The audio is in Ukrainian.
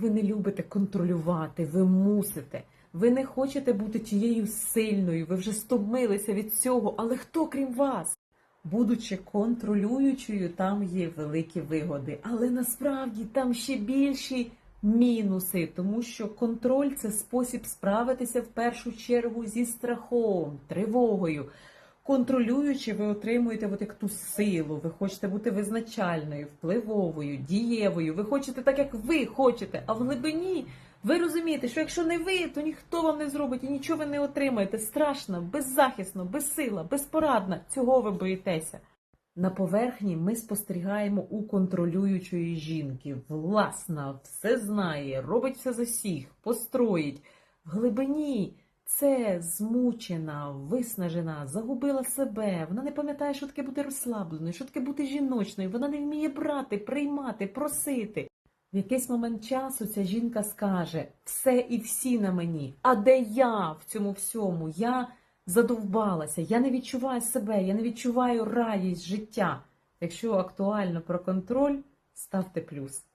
Ви не любите контролювати, ви мусите. Ви не хочете бути тією сильною, ви вже стомилися від цього, але хто крім вас? Будучи контролюючою, там є великі вигоди, але насправді там ще більші мінуси, тому що контроль це спосіб справитися в першу чергу зі страхом, тривогою. Контролюючи, ви отримуєте от як ту силу, ви хочете бути визначальною, впливовою, дієвою, ви хочете так, як ви хочете, а в глибині ви розумієте, що якщо не ви, то ніхто вам не зробить і нічого ви не отримаєте. Страшно, беззахисно, безсила, безпорадна. Цього ви боїтеся. На поверхні ми спостерігаємо у контролюючої жінки. Власна, все знає, робить все за всіх, построїть. В глибині це змучена, виснажена, загубила себе. Вона не пам'ятає, що таке бути розслабленою, що таке бути жіночною. Вона не вміє брати, приймати, просити. В якийсь момент часу ця жінка скаже: все і всі на мені. А де я в цьому всьому? Я задовбалася, я не відчуваю себе, я не відчуваю радість життя. Якщо актуально про контроль, ставте плюс.